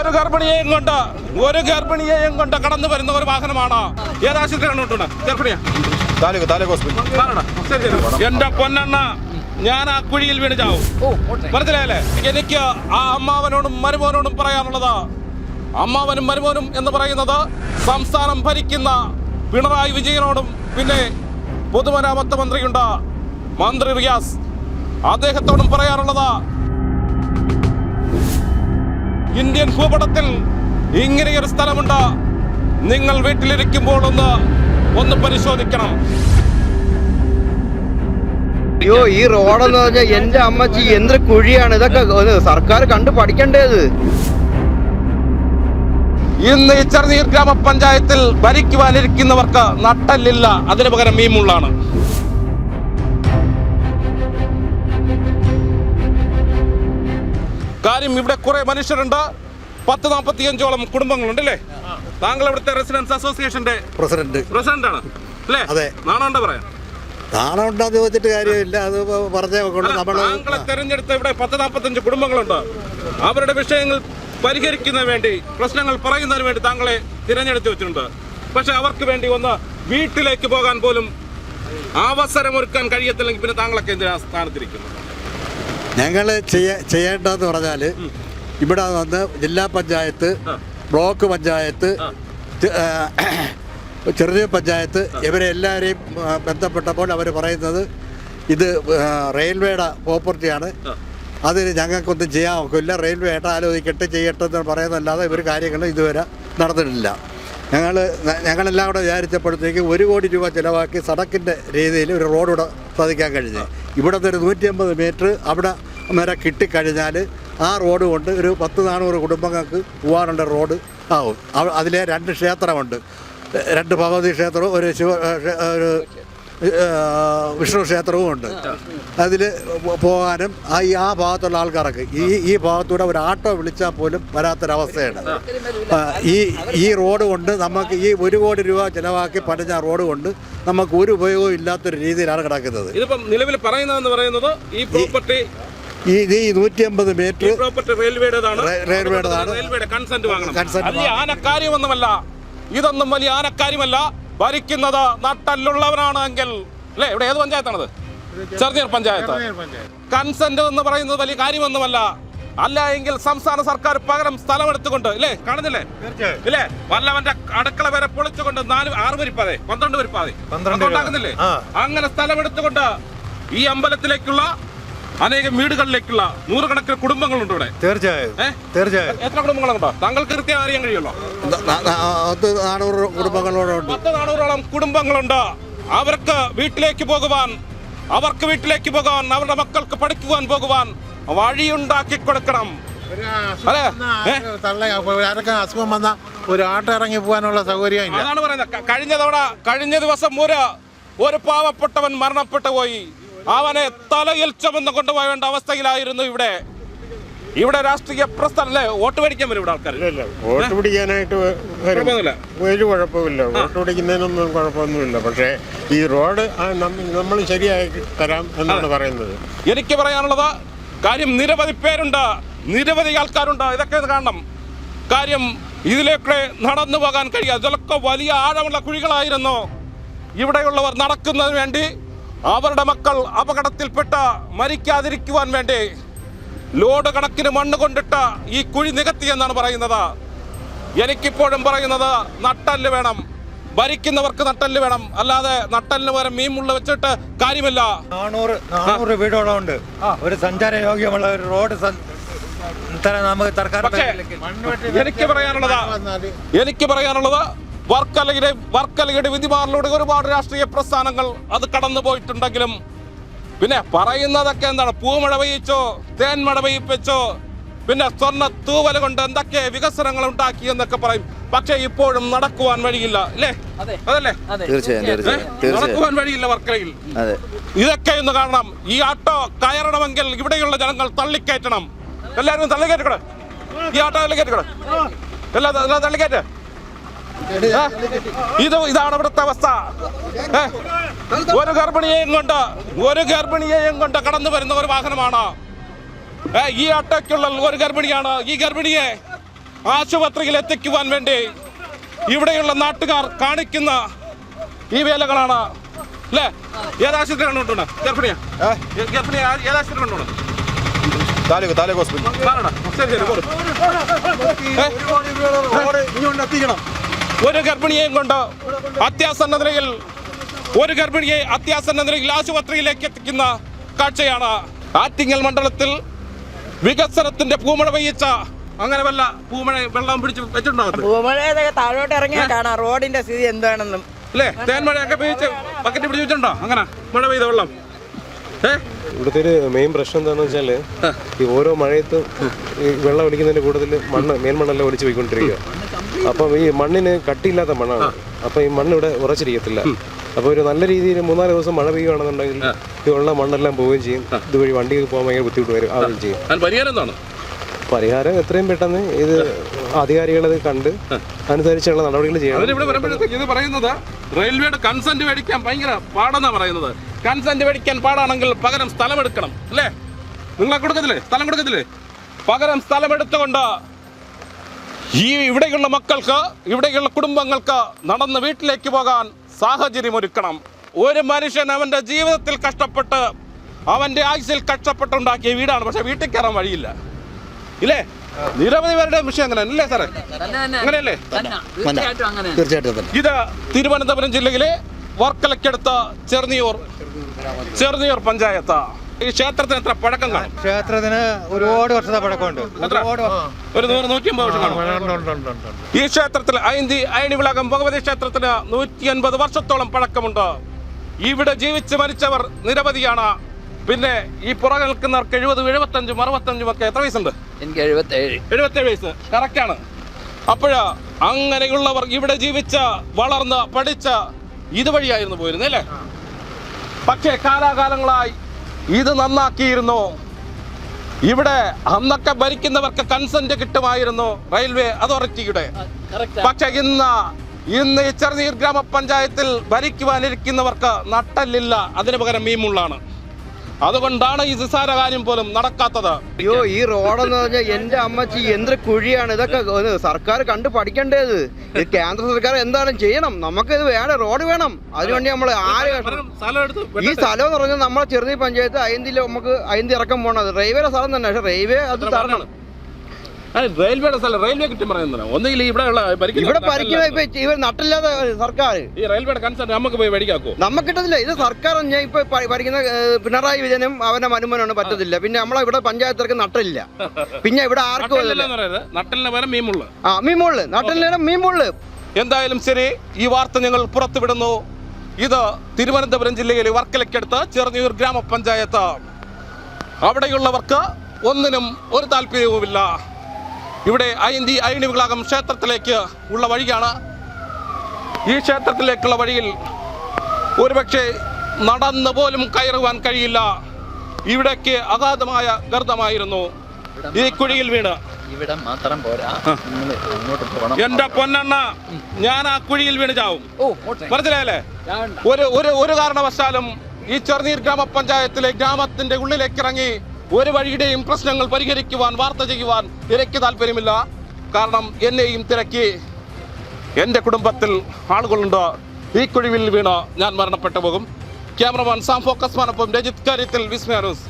ഒരു ഗർഭിണിയെയും കൊണ്ട് ഒരു ഗർഭിണിയെയും കൊണ്ട് കടന്നു വരുന്ന ഒരു വാഹനമാണ് ഏതാശുപത്രിയാണ് കൊണ്ടുണ്ട് ഗർഭിണിയാ ശരി, ശരി. എന്റെ പൊന്നെണ്ണ ഞാൻ ആ കുഴിയിൽ വീണ് ചാവും. മനസ്സിലായല്ലേ? എനിക്ക് ആ അമ്മാവനോടും മരുമോനോടും പറയാനുള്ളത് അമ്മാവനും മരുമോനും എന്ന് പറയുന്നത് സംസ്ഥാനം ഭരിക്കുന്ന പിണറായി വിജയനോടും പിന്നെ പൊതുമരാമത്ത് മന്ത്രിയുണ്ട് മന്ത്രി റിയാസ്. അദ്ദേഹത്തോടും പറയാനുള്ളത് ഇന്ത്യൻ ഭൂപടത്തിൽ ഇങ്ങനെയൊരു സ്ഥലമുണ്ട്. നിങ്ങൾ വീട്ടിലിരിക്കുമ്പോൾ ഒന്ന് ഒന്ന് പരിശോധിക്കണം. അയ്യോ ഈ റോഡെന്ന് പറഞ്ഞാൽ എന്റെ അമ്മച്ചി എന്ത് കുഴിയാണ്. ഇതൊക്കെ സർക്കാർ കണ്ടു പഠിക്കേണ്ടത് ഇന്ന് ഈ ചെറുനീർ ഗ്രാമപഞ്ചായത്തിൽ ഭരിക്കുവാനിരിക്കുന്നവർക്ക് നട്ടല്ലില്ല. അതിനു പകരം മീമുള്ളാണ് കാര്യം ഇവിടെ കുറെ മനുഷ്യരുണ്ട്. പത്ത് നാൽപ്പത്തിയഞ്ചോളം കുടുംബങ്ങളുണ്ട് അല്ലേ? താങ്കൾ ഇവിടുത്തെ റെസിഡൻസ് അസോസിയേഷന്റെ പ്രസിഡന്റ് പ്രസിഡന്റ് ആണ് അല്ലേ? അതെ. നാണോണ്ട പറയാം നാണം ഉണ്ടാന്ന് ചോദിച്ചിട്ട് കാര്യമില്ല. അത് പറഞ്ഞേ താങ്കളെ തെരഞ്ഞെടുത്ത ഇവിടെ പത്ത് നാൽപ്പത്തഞ്ച് കുടുംബങ്ങളുണ്ട്. അവരുടെ വിഷയങ്ങൾ പരിഹരിക്കുന്നതിന് വേണ്ടി പ്രശ്നങ്ങൾ പറയുന്നതിന് വേണ്ടി താങ്കളെ തിരഞ്ഞെടുത്ത് വെച്ചിട്ടുണ്ട്. പക്ഷെ അവർക്ക് വേണ്ടി ഒന്ന് വീട്ടിലേക്ക് പോകാൻ പോലും അവസരമൊരുക്കാൻ കഴിയത്തില്ലെങ്കിൽ പിന്നെ താങ്കളൊക്കെ എന്തിനാ സ്ഥാനത്തിരിക്കുന്നു ഞങ്ങൾ ചെയ്യ ചെയ്യേണ്ടതെന്ന് പറഞ്ഞാൽ ഇവിടെ വന്ന് ജില്ലാ പഞ്ചായത്ത് ബ്ലോക്ക് പഞ്ചായത്ത് ചെറിയ പഞ്ചായത്ത് ഇവരെ എല്ലാവരെയും ബന്ധപ്പെട്ടപ്പോൾ അവർ പറയുന്നത് ഇത് റെയിൽവേയുടെ പ്രോപ്പർട്ടിയാണ്. അതിന് ഞങ്ങൾക്കൊന്നും ചെയ്യാൻ ഒക്കില്ല റെയിൽവേ ഏട്ട ആലോചിക്കട്ടെ ചെയ്യട്ടെ എന്ന് പറയുന്നതല്ലാതെ ഇവർ കാര്യങ്ങൾ ഇതുവരെ നടന്നിട്ടില്ല. ഞങ്ങൾ ഞങ്ങളെല്ലാം കൂടെ വിചാരിച്ചപ്പോഴത്തേക്ക് ഒരു കോടി രൂപ ചിലവാക്കി സടക്കിന്റെ രീതിയിൽ ഒരു റോഡ് ഇവിടെ സാധിക്കാൻ കഴിഞ്ഞു. ഇവിടുത്തെ ഒരു നൂറ്റി അമ്പത് മീറ്റർ അവിടെ വരെ കിട്ടിക്കഴിഞ്ഞാൽ ആ റോഡ് കൊണ്ട് ഒരു പത്ത് നാനൂറ് കുടുംബങ്ങൾക്ക് പോകാനുള്ള റോഡ് ആവും. അതിലെ രണ്ട് ക്ഷേത്രമുണ്ട്. രണ്ട് ഭഗവതി ക്ഷേത്രവും ഒരു ശിവ ഒരു വിഷ്ണു ക്ഷേത്രവും ഉണ്ട്. അതിൽ പോകാനും ആ ഈ ആ ഭാഗത്തുള്ള ആൾക്കാർക്ക് ഈ ഈ ഭാഗത്തൂടെ ഒരു ആട്ടോ വിളിച്ചാൽ പോലും വരാത്തൊരവസ്ഥയാണ്. ഈ ഈ റോഡ് കൊണ്ട് നമുക്ക് ഈ ഒരു കോടി രൂപ ചിലവാക്കി പണിഞ്ഞ റോഡ് കൊണ്ട് നമുക്ക് ഒരു ഉപയോഗവും ഇല്ലാത്തൊരു രീതിയിലാണ് കിടക്കുന്നത്. ഇതിപ്പം നിലവിൽ പറയുന്നതെന്ന് പറയുന്നത് ഈ പ്രോപ്പർട്ടി ഈ ഇത് ഈ നൂറ്റി അമ്പത് മീറ്റർ പ്രോപ്പർട്ടി റെയിൽവേയുടേതാണ്. റെയിൽവേയുടേതാണ്. റെയിൽവേയുടെ കൺസെന്റ് വാങ്ങണം. വലിയ ആനക്കാര്യമൊന്നുമല്ല. ഇതൊന്നും വലിയ ആനക്കാര്യമല്ല. ഭരിക്കുന്നത് നട്ടല്ലുള്ളവനാണെങ്കിൽ അല്ലേ? ഇവിടെ ഏത് പഞ്ചായത്താണത്? ചെറുനീർ പഞ്ചായത്ത്. കൺസെന്റ് എന്ന് പറയുന്നത് വലിയ കാര്യമൊന്നുമല്ല. അല്ല എങ്കിൽ സംസ്ഥാന സർക്കാർ പകരം സ്ഥലമെടുത്തുകൊണ്ട് ഇല്ലേ? കാണുന്നില്ലേ? ഇല്ലേ? വല്ലവന്റെ അടുക്കള വരെ പൊളിച്ചുകൊണ്ട് നാല് ആറ് വരിപ്പാതെ പന്ത്രണ്ട് വരിപ്പാതെ. ഉണ്ടാക്കുന്നില്ലേ അങ്ങനെ സ്ഥലമെടുത്തുകൊണ്ട് ഈ അമ്പലത്തിലേക്കുള്ള അനേകം വീടുകളിലേക്കുള്ള നൂറുകണക്കിന് കുടുംബങ്ങളുണ്ട് ഇവിടെ. തീർച്ചയായും? തീർച്ചയായും. എത്ര കുടുംബങ്ങളുണ്ടോ താങ്കൾക്ക് കൃത്യം അറിയാൻ കഴിയുമല്ലോ? പത്ത് നാനൂറ് കുടുംബങ്ങളോടുണ്ട് പത്ത് നാനൂറോളം കുടുംബങ്ങളുണ്ട്. അവർക്ക് വീട്ടിലേക്ക് പോകുവാൻ അവർക്ക് വീട്ടിലേക്ക് പോകാൻ അവരുടെ മക്കൾക്ക് പഠിക്കുവാൻ പോകുവാൻ വഴിയുണ്ടാക്കി കൊടുക്കണം. അസുഖം വന്ന ഒരു ആട്ട ഇറങ്ങി പോകാനുള്ള സൗകര്യം അതാണ് പറയുന്നത്. കഴിഞ്ഞ തവണ കഴിഞ്ഞ ദിവസം ഒരു ഒരു പാവപ്പെട്ടവൻ മരണപ്പെട്ടു പോയി. അവനെ തലയിൽ ചുമന്ന് കൊണ്ടുപോകേണ്ട അവസ്ഥയിലായിരുന്നു ഇവിടെ. ഇവിടെ രാഷ്ട്രീയ പ്രസ്ഥാനല്ലേ വോട്ട് മേടിക്കാൻ വരും ഇവിടെ ആൾക്കാർ വോട്ട് പിടിക്കാനായിട്ട് ഒരു കുഴപ്പമില്ല. വോട്ട് പിടിക്കുന്നതിനൊന്നും കുഴപ്പമൊന്നുമില്ല. പക്ഷേ ഈ റോഡ് നമ്മൾ ശരിയാക്കി തരാം എന്നാണ് പറയുന്നത്. എനിക്ക് പറയാനുള്ളത് കാര്യം നിരവധി പേരുണ്ട്. നിരവധി ആൾക്കാരുണ്ട്. ഇതൊക്കെ കാണണം. കാര്യം ഇതിലേക്ക് നടന്നു പോകാൻ കഴിയാതെ ഇതൊക്കെ വലിയ ആഴമുള്ള കുഴികളായിരുന്നു. ഇവിടെയുള്ളവർ നടക്കുന്നതിന് വേണ്ടി അവരുടെ മക്കൾ അപകടത്തിൽപ്പെട്ട മരിക്കാതിരിക്കുവാൻ വേണ്ടി ലോഡ് കണക്കിന് മണ്ണ് കൊണ്ടിട്ട് ഈ കുഴി നികത്തി എന്നാണ് പറയുന്നത്. എനിക്കിപ്പോഴും പറയുന്നത് നട്ടൽ വേണം. ഭരിക്കുന്നവർക്ക് നട്ടൽ വേണം. അല്ലാതെ നട്ടലിന് പകരം മീൻ മുള്ള വെച്ചിട്ട് കാര്യമില്ല. നാനൂറ് നാനൂറ് വീടോളം ഉണ്ട് ഒരു സഞ്ചാര യോഗ്യമുള്ള ഒരു റോഡ് നമുക്ക് സർക്കാർ എനിക്ക് പറയാനുള്ളത് എനിക്ക് പറയാനുള്ളത് വർക്കലയുടെ വർക്കലയുടെ വിധിമാറിലൂടെ ഒരുപാട് രാഷ്ട്രീയ പ്രസ്ഥാനങ്ങൾ അത് കടന്നു പോയിട്ടുണ്ടെങ്കിലും പിന്നെ പറയുന്നതൊക്കെ എന്താണ്? പൂമഴ പെയ്യിച്ചോ തേൻമഴ പെയ്യിപ്പിച്ചോ പിന്നെ സ്വർണ തൂവല കൊണ്ട് എന്തൊക്കെ വികസനങ്ങൾ ഉണ്ടാക്കി എന്നൊക്കെ പറയും. പക്ഷെ ഇപ്പോഴും നടക്കുവാൻ വഴിയില്ല അല്ലേ? അതല്ലേ? നടക്കുവാൻ വഴിയില്ല വർക്കലയിൽ. അതെ. ഇതൊക്കെ ഒന്ന് കാണണം. ഈ ആട്ടോ കയറണമെങ്കിൽ ഇവിടെയുള്ള ജനങ്ങൾ തള്ളിക്കയറ്റണം. എല്ലാവരും തള്ളിക്കയറ്റക്കട. ഈ ആട്ടോ തള്ളിക്കയറ്റക്കട. എല്ലാ തള്ളിക്കയറ്റ? ഇത് ഇതാണ് ഇവിടുത്തെ അവസ്ഥ. ഒരു ഗർഭിണിയെയും കൊണ്ട് ഒരു ഗർഭിണിയെയും കൊണ്ട് കടന്നു വരുന്ന ഒരു വാഹനമാണ്. ഏ, ഈ അട്ടയ്ക്കുള്ള ഒരു ഗർഭിണിയാണ്. ഈ ഗർഭിണിയെ ആശുപത്രിയിൽ എത്തിക്കുവാൻ വേണ്ടി ഇവിടെയുള്ള നാട്ടുകാർ കാണിക്കുന്ന ഈ വേലകളാണ്. അല്ലേ? ഏതാശുപത്രി കൊണ്ടുപോണ ഗർഭിണിയാ? ഏ, ഗർഭിണിയാ? ഏതാശുപത്രി കൊണ്ടുപോണ താലൂക്ക് താലൂക്ക് ഹോസ്പിറ്റൽ. ശരി? ഒരു ഗർഭിണിയെയും കൊണ്ട് അത്യാസന്ന നിലയിൽ ഒരു ഗർഭിണിയെ അത്യാസന്ന നിലയിൽ ആശുപത്രിയിലേക്ക് എത്തിക്കുന്ന കാഴ്ചയാണ് ആറ്റിങ്ങൽ മണ്ഡലത്തിൽ വികസനത്തിന്റെ പൂമഴ പെയ്യിച്ച അങ്ങനെ വല്ല പൂമഴ വെള്ളം പിടിച്ച് താഴോട്ട് ഇറങ്ങിയാൽ കാണാം. റോഡിന്റെ സ്ഥിതി എന്താണെന്നും. അല്ലേ? തേൻമഴയൊക്കെ പെയ്ച്ച് ബക്കറ്റ് പിടിച്ച് വെച്ചിട്ടുണ്ടോ? അങ്ങനെ മഴ പെയ്ത വെള്ളം. ഇവിടുത്തെ ഒരു മെയിൻ പ്രശ്നം എന്താണെന്ന് വെച്ചാൽ ഈ ഓരോ മഴയത്തും ഈ വെള്ളം ഒലിക്കുന്നതിന്റെ കൂടുതൽ മണ്ണ് മേൽമണ്ണെല്ലാം ഒലിച്ച് പോയിക്കൊണ്ടിരിക്കുക അപ്പം ഈ മണ്ണിന് കട്ടിയില്ലാത്ത മണ്ണാണ്. അപ്പം ഈ മണ്ണ് ഇവിടെ ഉറച്ചിരിക്കത്തില്ല. അപ്പോൾ ഒരു നല്ല രീതിയിൽ മൂന്നാൽ ദിവസം മഴ പെയ്യുകയാണെന്നുണ്ടെങ്കിൽ ഈ ഉള്ള മണ്ണെല്ലാം പോവുകയും ചെയ്യും. ഇതുവഴി വണ്ടി പോകാൻ ഭയങ്കര ബുദ്ധിമുട്ട് വരും. ആവുകയും ചെയ്യും. പരിഹാരം എന്താണ്? പരിഹാരം എത്രയും പെട്ടെന്ന് ഇത് അധികാരികളത് കണ്ട് അനുസരിച്ചുള്ള നടപടികൾ ചെയ്യണം. അതിനിവിടെ വരുമ്പോഴത്തേക്ക് ഇത് പറയുന്നത് റെയിൽവേയുടെ കൺസെന്റ് മേടിക്കാൻ ഭയങ്കര പാടെന്നാ പറയുന്നത്. കൺസെന്റ് മേടിക്കാൻ പാടാണെങ്കിൽ പകരം സ്ഥലം എടുക്കണം അല്ലേ? നിങ്ങളെ കൊടുക്കത്തില്ലേ? സ്ഥലം കൊടുക്കത്തില്ലേ? പകരം സ്ഥലം എടുത്തുകൊണ്ട് ഈ ഇവിടെയുള്ള മക്കൾക്ക് ഇവിടെയുള്ള കുടുംബങ്ങൾക്ക് നടന്ന് വീട്ടിലേക്ക് പോകാൻ സാഹചര്യം ഒരുക്കണം ഒരു മനുഷ്യൻ അവന്റെ ജീവിതത്തിൽ കഷ്ടപ്പെട്ട് അവന്റെ ആയുസിൽ കഷ്ടപ്പെട്ടുണ്ടാക്കിയ വീടാണ്. പക്ഷെ വീട്ടിൽ കയറാൻ വഴിയില്ല. ഇല്ലേ? നിരവധി പേരുടെ വിഷയം അങ്ങനെ അല്ലേ സാറേ? അങ്ങനെയല്ലേ? തീർച്ചയായിട്ടും ഇത് തിരുവനന്തപുരം ജില്ലയിലെ വർക്കലക്കടുത്ത ചെറുനിയൂർ ചെറുനിയൂർ പഞ്ചായത്ത്. ഈ ക്ഷേത്രത്തിന് എത്ര പഴക്കം കാണും? ക്ഷേത്രത്തിന് ഒരുപാട് വർഷത്തെ പഴക്കമുണ്ട്? ഒരുപാട് ഒരു നൂറ് നൂറ്റി അമ്പത് വർഷം കാണും. ഈ ക്ഷേത്രത്തിൽ ഐന്തി അയണിവിളകം ഭഗവതി ക്ഷേത്രത്തിന് നൂറ്റി അൻപത് വർഷത്തോളം പഴക്കമുണ്ട്. ഇവിടെ ജീവിച്ച് മരിച്ചവർ നിരവധിയാണ്. പിന്നെ ഈ പുറകെ നിൽക്കുന്നവർക്ക് എഴുപതും എഴുപത്തഞ്ചും അറുപത്തഞ്ചും ഒക്കെ എത്ര വയസ്സുണ്ട്? എനിക്ക് എഴുപത്തേഴ്. എഴുപത്തേഴ് വയസ്സ്. കറക്റ്റാണ് അപ്പോഴ അങ്ങനെയുള്ളവർ ഇവിടെ ജീവിച്ച വളർന്ന് പഠിച്ച ഇതുവഴിയായിരുന്നു പോയിരുന്നത് അല്ലേ? പക്ഷേ കാലാകാലങ്ങളായി ഇത് നന്നാക്കിയിരുന്നു. ഇവിടെ അന്നൊക്കെ ഭരിക്കുന്നവർക്ക് കൺസെന്റ് കിട്ടുമായിരുന്നു റെയിൽവേ അതോറിറ്റിയുടെ. പക്ഷെ ഇന്ന് ഇന്ന് ഈ ചെറുനീർ ഗ്രാമപഞ്ചായത്തിൽ ഭരിക്കുവാനിരിക്കുന്നവർക്ക് നട്ടല്ലില്ല അതിനു പകരം മീമുള്ളാണ് അതുകൊണ്ടാണ് ഈ നിസ്സാര കാര്യം പോലും നടക്കാത്തത്. അയ്യോ ഈ റോഡെന്ന് പറഞ്ഞാൽ എന്റെ അമ്മച്ചി എന്റെ കുഴിയാണ് ഇതൊക്കെ. ഒന്ന് സർക്കാർ കണ്ട് പഠിക്കേണ്ടത് ഇത്. കേന്ദ്ര സർക്കാർ എന്താണ് ചെയ്യണം? നമുക്ക് ഇത് വേണം റോഡ് വേണം. അതിനുവേണ്ടി നമ്മൾ ആര് ഈ സ്ഥലം എന്ന് പറഞ്ഞാൽ നമ്മളെ ചെറുതി പഞ്ചായത്ത് അയന്തിൽ നമുക്ക് അയന്തി ഇറക്കം പോണത്. റെയിൽവേ സ്ഥലം തന്നെ പക്ഷെ റെയിൽവേ അത് തരണം. റെയിൽവേയുടെ സ്ഥലം റെയിൽവേ ഒന്നുകിൽ ഇവിടെ ഇവിടെ ഇപ്പൊ ഇവർ സർക്കാർ. ഈ റെയിൽവേയുടെ നമുക്ക് പോയി മേടിക്കാക്കോ? നമുക്ക് കിട്ടത്തില്ല. ഇത് സർക്കാർ ഞാൻ ഇപ്പൊ പ- ഭരിക്കുന്ന പിണറായി വിജയനും അവന്റെ മനുമനാണ് പറ്റത്തില്ല. പിന്നെ നമ്മളെ ഇവിടെ പഞ്ചായത്തിലേക്ക് നട്ടില്ല പിന്നെ ഇവിടെ ആർക്കും നട്ടലിന് പകരം മീമുള്ള ആ എന്തായാലും ശരി ഈ വാർത്ത ഞങ്ങൾ പുറത്തുവിടുന്നു. ഇത് തിരുവനന്തപുരം ജില്ലയിലെ വർക്കലയ്ക്കടുത്ത് ചെറുനീർ ഗ്രാമപഞ്ചായത്ത്. അവിടെയുള്ളവർക്ക് ഒന്നിനും ഒരു താല്പര്യവുമില്ല. ഇവിടെ അയന്തി അയണി വിളാകം ക്ഷേത്രത്തിലേക്ക് ഉള്ള വഴിയാണ്. ഈ ക്ഷേത്രത്തിലേക്കുള്ള വഴിയിൽ ഒരുപക്ഷെ നടന്നു പോലും കയറുവാൻ കഴിയില്ല. ഇവിടേക്ക് അഗാധമായ ഗർത്തമായിരുന്നു ഈ കുഴിയിൽ വീണ്. ഇവിടെ മാത്രം പോരാ. എന്റെ പൊന്നെണ്ണ ഞാൻ ആ കുഴിയിൽ വീണ് ചാവും. മനസ്സിലായല്ലേ? ഒരു ഒരു ഒരു കാരണവശാലും ഈ ചെറുനീർ ഗ്രാമപഞ്ചായത്തിലെ ഗ്രാമത്തിന്റെ ഉള്ളിലേക്ക് ഇറങ്ങി ഒരു വഴിയുടെയും പ്രശ്നങ്ങൾ പരിഹരിക്കുവാൻ വാർത്ത ചെയ്യുവാൻ തിരക്ക് താല്പര്യമില്ല കാരണം എന്നെയും തിരക്കി എന്റെ കുടുംബത്തിൽ ആളുകളുണ്ട്. ഈ കുഴിവിൽ വീണ് ഞാൻ മരണപ്പെട്ടു പോകും. ക്യാമറമാൻ സാം ഫോക്കസ് മാനൊപ്പം രജിത് കാര്യത്തിൽ വിസ്മയാനൂസ്